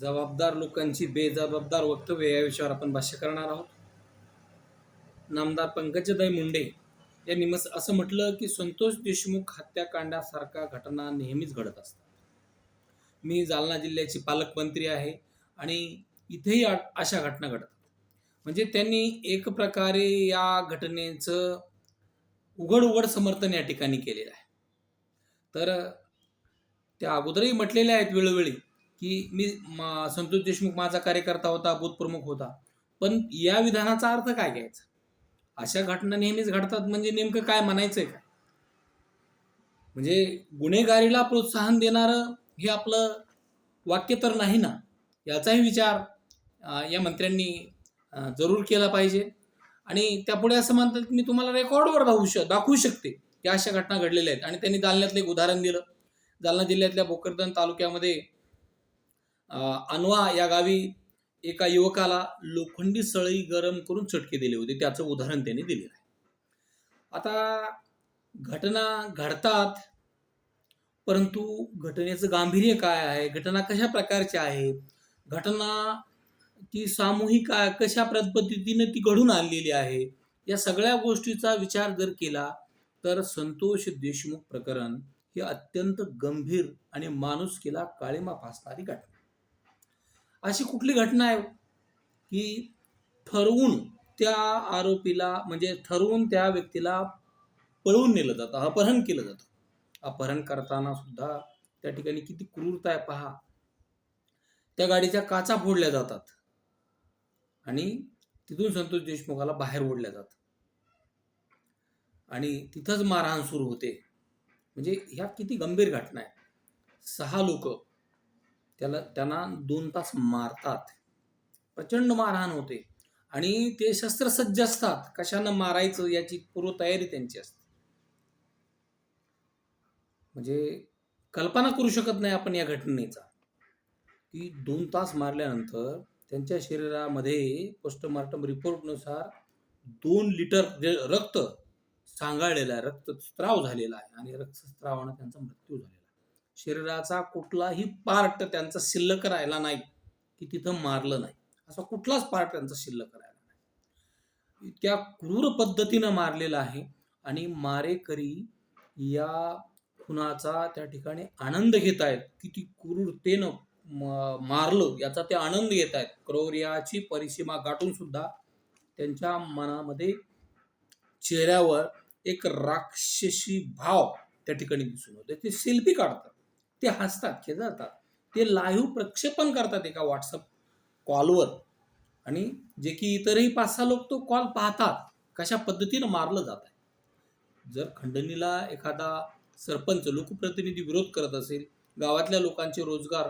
जबाबदार लोकांची बेजबाबदार वक्तव्य या विषयावर आपण भाष्य करणार आहोत. नामदार पंकजदाई मुंडे यांनी मस असं म्हटलं की संतोष देशमुख हत्याकांडासारख्या घटना नेहमीच घडत असतात. मी जालना जिल्ह्याची पालकमंत्री आहे आणि इथेही अशा घटना घडतात. म्हणजे त्यांनी एक प्रकारे या घटनेचं उघड उघड समर्थन या ठिकाणी केलेलं आहे. तर त्या अगोदरही म्हटलेल्या आहेत वेळोवेळी की मी संतोष देशमुख माझा कार्यकर्ता होता बूथ प्रमुख होता. पण या विधानाचा अर्थ काय घ्यायचा? अशा घटना नेहमीच घडतात म्हणजे नेमकं काय म्हणायचंय काय? म्हणजे गुन्हेगारीला प्रोत्साहन देणारं हे आपलं वाक्य तर नाही ना? याचाही विचार या मंत्र्यांनी जरूर केला पाहिजे. आणि त्यापुढे असं म्हणतात की मी तुम्हाला रेकॉर्डवर दाखवू श दाखवू शकते की अशा घटना घडलेल्या आहेत. आणि त्यांनी जालन्यातलं एक उदाहरण दिलं. जालना जिल्ह्यातल्या भोकरदन तालुक्यामध्ये अनवा या गावी एका युवकाला लोखंडी सळई गरम करून चटके दिले होते. त्याचं उदाहरण त्यांनी दिलेलं आहे. आता घटना घडतात परंतु घटनेचं गांभीर्य काय आहे? घटना कशा प्रकारची आहे? घटना ती सामूहिक कशा पद्धतीने ती घडून आणलेली आहे? या सगळ्या गोष्टीचा विचार जर केला तर संतोष देशमुख प्रकरण हे अत्यंत गंभीर आणि माणुसकीला काळीमा फासणारी घटना. अशी कुठली घटना आहे? की ठरवून त्या आरोपीला म्हणजे ठरवून त्या व्यक्तीला पळवून नेलं जातं अपहरण केलं जातं. अपहरण करताना सुद्धा त्या ठिकाणी किती क्रूरता आहे पहा. त्या गाडीच्या काचा फोडल्या जातात. आणि तिथून संतोष देशमुखाला बाहेर ओढल्या जात आणि तिथंच मारहाण सुरू होते. म्हणजे ह्या किती गंभीर घटना आहे. सहा लोक त्याला त्यांना दोन तास मारतात. प्रचंड मारहाण होते. आणि ते शस्त्रसज्ज असतात. कशानं मारायचं याची पूर्वतयारी त्यांची असते. म्हणजे कल्पना करू शकत नाही आपण या घटनेचा. की दोन तास मारल्यानंतर त्यांच्या शरीरामध्ये पोस्टमार्टम रिपोर्टनुसार दोन लिटर रक्त सांगाळलेलं आहे रक्तस्त्राव झालेला आहे. आणि रक्तस्त्रावानं त्यांचा मृत्यू झालेला आहे. शरीराचा कुठलाही पार्ट त्यांचा शिल्लक राहिला नाही की तिथं मारलं नाही. असा कुठलाच पार्ट त्यांचा शिल्लक राहिला नाही. इतक्या क्रूर पद्धतीनं मारलेला आहे आणि मारेकरी या खुनाचा त्या ठिकाणी आनंद घेत आहेत. किती क्रूरतेनं मारलं याचा ते आनंद घेत आहेत. क्रौर्याची परिसीमा गाठून सुद्धा त्यांच्या मनामध्ये चेहऱ्यावर एक राक्षसी भाव त्या ठिकाणी दिसून होते ते सेल्फी काढतात. ते हसतात खेळतात. ते लाईव्ह प्रक्षेपण करतात एका व्हॉट्सअप कॉलवर आणि जे की इतरही पाच सहा लोक तो कॉल पाहतात कशा पद्धतीनं मारलं जात आहे. जर खंडणीला एखादा सरपंच लोकप्रतिनिधी विरोध करत असेल गावातल्या लोकांचे रोजगार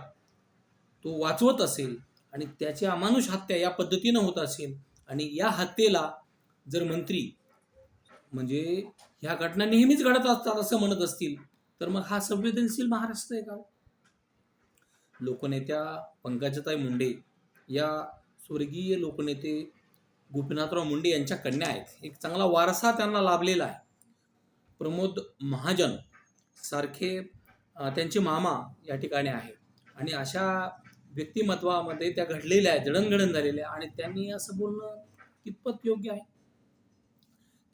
तो वाचवत असेल आणि त्याची अमानुष हत्या या पद्धतीनं होत असेल आणि या हत्येला जर मंत्री म्हणजे ह्या घटना नेहमीच घडत असतात असं म्हणत असतील तर मग हा संवेदनशील महाराष्ट्र आहे का? लोकनेत्या पंकजाताई मुंडे या स्वर्गीय लोकनेते गोपीनाथराव मुंडे यांच्या कन्या आहेत. एक चांगला वारसा त्यांना लाभलेला आहे. प्रमोद महाजन सारखे त्यांचे मामा या ठिकाणी आहे आणि अशा व्यक्तिमत्वामध्ये त्या घडलेल्या आहेत जडणघडण झालेल्या आहे आणि त्यांनी असं बोलणं कितपत योग्य आहे?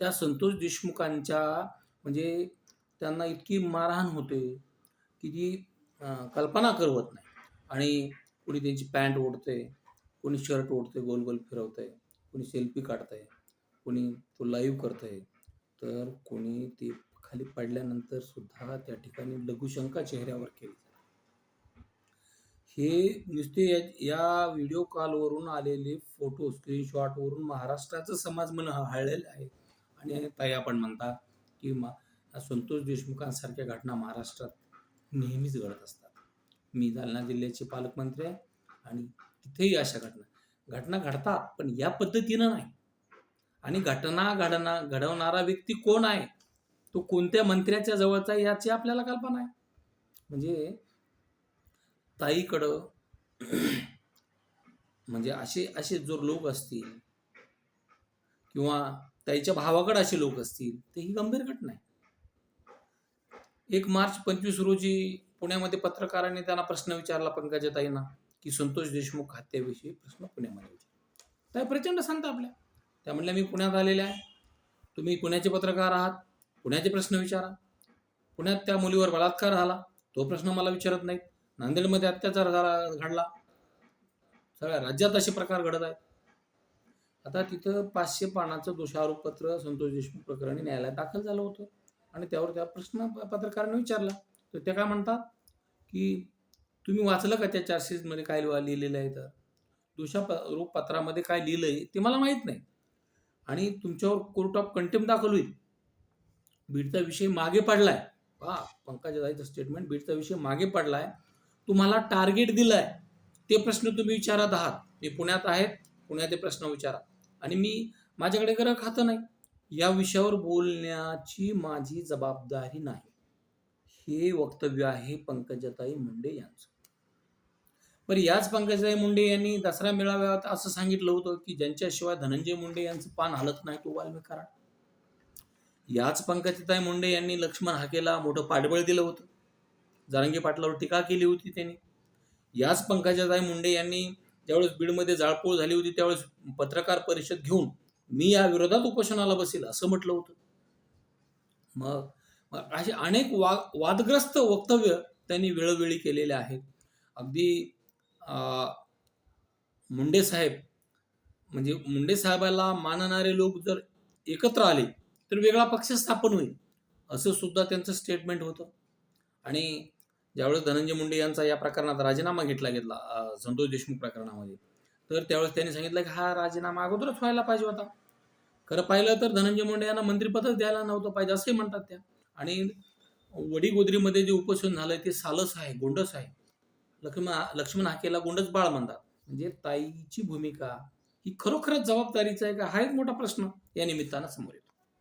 त्या संतोष देशमुखांच्या म्हणजे त्यांना इतकी मारहाण होते की जी कल्पना करवत नाही. आणि कोणी त्यांची पॅन्ट ओढते कोणी शर्ट ओढते गोल गोल फिरवतंय कोणी सेल्फी काढतंय कोणी तो लाईव्ह करतंय तर कोणी ते खाली पडल्यानंतर सुद्धा त्या ठिकाणी लघुशंका चेहऱ्यावर केली जाते. हे नुसते या या व्हिडिओ कॉलवरून आलेले फोटो स्क्रीनशॉटवरून महाराष्ट्राचं समाज मन हळलेलं आहे. आणि ताई आपण म्हणता की मा संतोष देशमुखांसारख्या घटना महाराष्ट्रात नेहमीच घडत असतात. मी जालना जिल्ह्याचे पालकमंत्री आहे आणि तिथेही अशा घटना. घटना घडतात पण या पद्धतीनं नाही. आणि घटना घडना घडवणारा व्यक्ती कोण आहे? तो कोणत्या मंत्र्याच्या जवळचा आहे याची आपल्याला कल्पना आहे. म्हणजे ताईकडं म्हणजे असे असे जो लोक असतील किंवा ताईच्या भावाकडे असे लोक असतील ते ही गंभीर घटना आहे. एक मार्च पंचवीस रोजी पुण्यामध्ये पत्रकारांनी त्यांना प्रश्न विचारला पंकजाताईंना की संतोष देशमुख हत्येविषयी प्रश्न पुण्यामध्ये विचारा त्या प्रचंड सांगता आपल्या. त्या म्हणल्या मी पुण्यात आलेल्या आहे. तुम्ही पुण्याचे पत्रकार आहात. पुण्याचे प्रश्न विचारा. पुण्यात त्या मुलीवर बलात्कार झाला. तो प्रश्न मला विचारत नाहीत. नांदेडमध्ये अत्याचार झाला घडला. सगळ्या राज्यात असे प्रकार घडत आहेत. आता तिथं पाचशे पानाचं दोषारोपपत्र संतोष देशमुख प्रकरणी न्यायालयात दाखल झालं होतं. आणि त्यावर त्या प्रश्न प- पत्रकाराने विचारला. तर ते काय म्हणतात की तुम्ही वाचलं का त्या चार्जशीटमध्ये काय लिहा- लिहिलेलं आहे तर दोषारोप पत्रामध्ये काय लिहिलं आहे ते मला माहीत नाही. आणि तुमच्यावर कोर्ट ऑफ कंटेम्प दाखल होईल. बीडचा विषय मागे पडलाय. पहा पंकजाताईचं स्टेटमेंट बीडचा विषय मागे पडलाय. तुम्हाला टार्गेट दिलंय. ते प्रश्न तुम्ही विचारत आहात. मी पुण्यात आहेत पुण्यात ते प्रश्न विचारा. आणि मी माझ्याकडे ग्रह खातं नाही. या विषयावर बोलण्याची माझी जबाबदारी नाही. हे वक्तव्य आहे पंकजाताई मुंडे यांचं. बरं याच पंकजाताई मुंडे यांनी दसरा मेळाव्यात असं सांगितलं होतं की ज्यांच्याशिवाय धनंजय मुंडे यांचं पान हलत नाही तो वाल्मिकारण याच पंकजाताई मुंडे यांनी लक्ष्मण हाकेला मोठं पाठबळ दिलं होतं. जारंगी पाटलावर टीका केली होती त्यांनी. याच पंकजाताई मुंडे यांनी ज्यावेळेस बीडमध्ये जाळपोळ झाली होती त्यावेळेस पत्रकार परिषद घेऊन मी या विरोधात उपोषणाला बसेल असं म्हटलं होतं. मग मग असे अनेक वा वादग्रस्त वक्तव्य त्यांनी वेळोवेळी केलेले आहेत. अगदी मुंडे साहेब म्हणजे मुंडे साहेबाला मानणारे लोक जर एकत्र आले तर वेगळा पक्ष स्थापन होईल असं सुद्धा त्यांचं स्टेटमेंट होतं. आणि ज्यावेळेस धनंजय मुंडे यांचा या प्रकरणात राजीनामा घेतला गेला संतोष देशमुख प्रकरणामध्ये तर त्यावेळेस त्यांनी सांगितलं की हा राजीनामा अगोदरच व्हायला पाहिजे होता. खरं पाहिलं तर धनंजय मुंडे यांना मंत्रिपदच द्यायला नव्हतं पाहिजे असंही म्हणतात त्या. आणि वडीगोद्रीमध्ये जे उपोषण झालंय ते सालस आहे गोंडस आहे. लक्ष्मण लक्ष्मण हाकेला गोंडस बाळ म्हणतात. म्हणजे ताईची भूमिका ही खरोखरच जबाबदारीचा आहे का? हा एक मोठा प्रश्न या निमित्तानं समोर येतो.